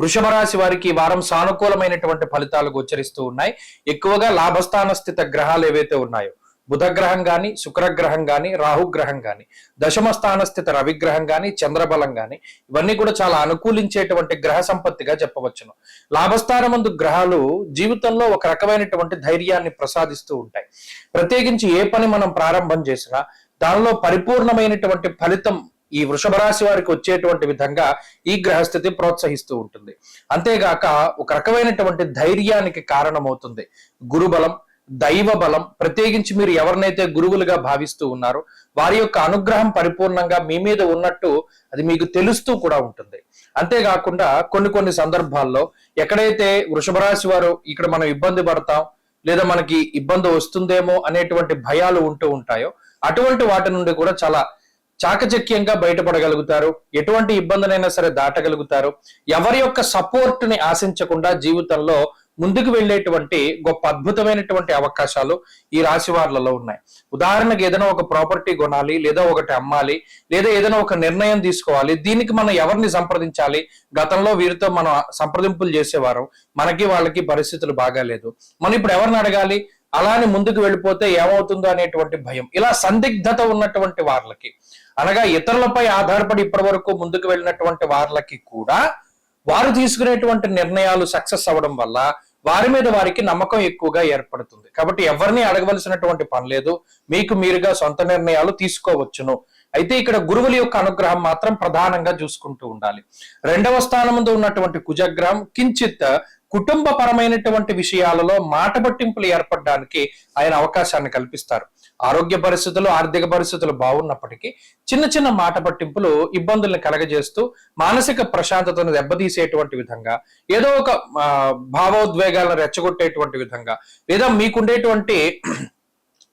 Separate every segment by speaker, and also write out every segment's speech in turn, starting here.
Speaker 1: వృషభ రాశి వారికి వారం సానుకూలమైనటువంటి ఫలితాలు గోచరిస్తూ ఉన్నాయి. ఎక్కువగా లాభస్థాన స్థిత గ్రహాలు ఏవైతే ఉన్నాయో బుధగ్రహం కానీ శుక్రగ్రహం కానీ రాహుగ్రహం కానీ దశమ స్థాన స్థిత రవిగ్రహం కానీ చంద్రబలం కానీ ఇవన్నీ కూడా చాలా అనుకూలించేటువంటి గ్రహ సంపత్తిగా చెప్పవచ్చును. లాభస్థానమందు గ్రహాలు జీవితంలో ఒక రకమైనటువంటి ధైర్యాన్ని ప్రసాదిస్తూ ఉంటాయి. ప్రత్యేకించి ఏ పని మనం ప్రారంభం చేసినా దానిలో పరిపూర్ణమైనటువంటి ఫలితం ఈ వృషభ రాశి వారికి వచ్చేటువంటి విధంగా ఈ గ్రహస్థితి ప్రోత్సహిస్తూ ఉంటుంది. అంతేగాక ఒక రకమైనటువంటి ధైర్యానికి కారణమవుతుంది. గురుబలం దైవ బలం ప్రత్యేకించి మీరు ఎవరినైతే గురువులుగా భావిస్తూ ఉన్నారో వారి యొక్క అనుగ్రహం పరిపూర్ణంగా మీ మీద ఉన్నట్టు అది మీకు తెలుస్తూ కూడా ఉంటుంది. అంతేకాకుండా కొన్ని కొన్ని సందర్భాల్లో ఎక్కడైతే వృషభ రాశి వారు ఇక్కడ మనం ఇబ్బంది పడతాం లేదా మనకి ఇబ్బంది వస్తుందేమో అనేటువంటి భయాలు ఉంటూ ఉంటాయో అటువంటి వాటి నుండి కూడా చాలా చాకచక్యంగా బయటపడగలుగుతారు. ఎటువంటి ఇబ్బందినైనా సరే దాటగలుగుతారు. ఎవరి యొక్క సపోర్ట్ని ఆశించకుండా జీవితంలో ముందుకు వెళ్ళేటువంటి గొప్ప అద్భుతమైనటువంటి అవకాశాలు ఈ రాశి వారిలో ఉన్నాయి. ఉదాహరణకు ఏదైనా ఒక ప్రాపర్టీ కొనాలి లేదా ఒకటి అమ్మాలి లేదా ఏదైనా ఒక నిర్ణయం తీసుకోవాలి. దీనికి మనం ఎవరిని సంప్రదించాలి? గతంలో వీరితో మనం సంప్రదింపులు చేసేవారు. మనకి వాళ్ళకి పరిస్థితులు బాగాలేదు. మనం ఇప్పుడు ఎవరిని అడగాలి? అలానే ముందుకు వెళ్ళిపోతే ఏమవుతుందో అనేటువంటి భయం. ఇలా సందిగ్ధత ఉన్నటువంటి వాళ్ళకి అనగా ఇతరులపై ఆధారపడి ఇప్పటి వరకు ముందుకు వెళ్ళినటువంటి వాళ్ళకి కూడా వారు తీసుకునేటువంటి నిర్ణయాలు సక్సెస్ అవ్వడం వల్ల వారి మీద వారికి నమ్మకం ఎక్కువగా ఏర్పడుతుంది. కాబట్టి ఎవరిని అడగవలసినటువంటి పని లేదు. మీకు మీరుగా సొంత నిర్ణయాలు తీసుకోవచ్చును. అయితే ఇక్కడ గురువుల యొక్క అనుగ్రహం మాత్రం ప్రధానంగా చూసుకుంటూ ఉండాలి. రెండవ స్థానముందు ఉన్నటువంటి కుజగ్రహం కించిత్ కుటుంబపరమైనటువంటి విషయాలలో మాట పట్టింపులు ఏర్పడడానికి ఆయన అవకాశాన్ని కల్పిస్తారు. ఆరోగ్య పరిస్థితులు ఆర్థిక పరిస్థితులు బాగున్నప్పటికీ చిన్న చిన్న మాట పట్టింపులు ఇబ్బందుల్ని కలగజేస్తూ మానసిక ప్రశాంతతను దెబ్బతీసేటువంటి విధంగా ఏదో ఒక భావోద్వేగాలను రెచ్చగొట్టేటువంటి విధంగా లేదా మీకుండేటువంటి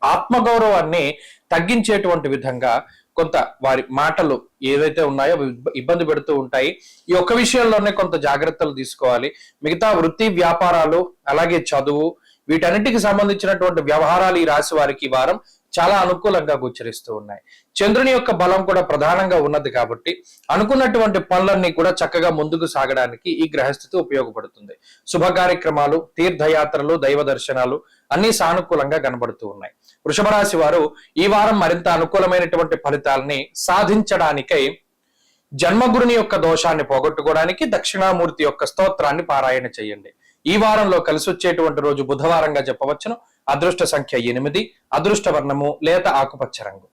Speaker 1: ఆత్మగౌరవాన్ని తగ్గించేటువంటి విధంగా కొంత వారి మాటలు ఏదైతే ఉన్నాయో ఇబ్బంది పెడుతూ ఉంటాయి. ఈ ఒక్క విషయంలోనే కొంత జాగ్రత్తలు తీసుకోవాలి. మిగతా వృత్తి వ్యాపారాలు అలాగే చదువు వీటన్నిటికి సంబంధించినటువంటి వ్యవహారాలు ఈ రాశి వారికి వారం చాలా అనుకూలంగా గోచరిస్తూ ఉన్నాయి. చంద్రుని యొక్క బలం కూడా ప్రధానంగా ఉన్నది కాబట్టి అనుకున్నటువంటి పనులన్నీ కూడా చక్కగా ముందుకు సాగడానికి ఈ గ్రహస్థితి ఉపయోగపడుతుంది. శుభ కార్యక్రమాలు తీర్థయాత్రలు దైవ దర్శనాలు అన్ని సానుకూలంగా కనబడుతూ ఉన్నాయి. వృషభ రాశి వారు ఈ వారం మరింత అనుకూలమైనటువంటి ఫలితాలని సాధించడానికై జన్మగురుని యొక్క దోషాన్ని పోగొట్టుకోవడానికి దక్షిణామూర్తి యొక్క స్తోత్రాన్ని పారాయణ చేయండి. ఈ వారంలో కలిసి వచ్చేటువంటి రోజు బుధవారంగా చెప్పవచ్చును. అదృష్ట సంఖ్య ఎనిమిది అదృష్ట వర్ణము లేత ఆకుపచ్చ రంగు.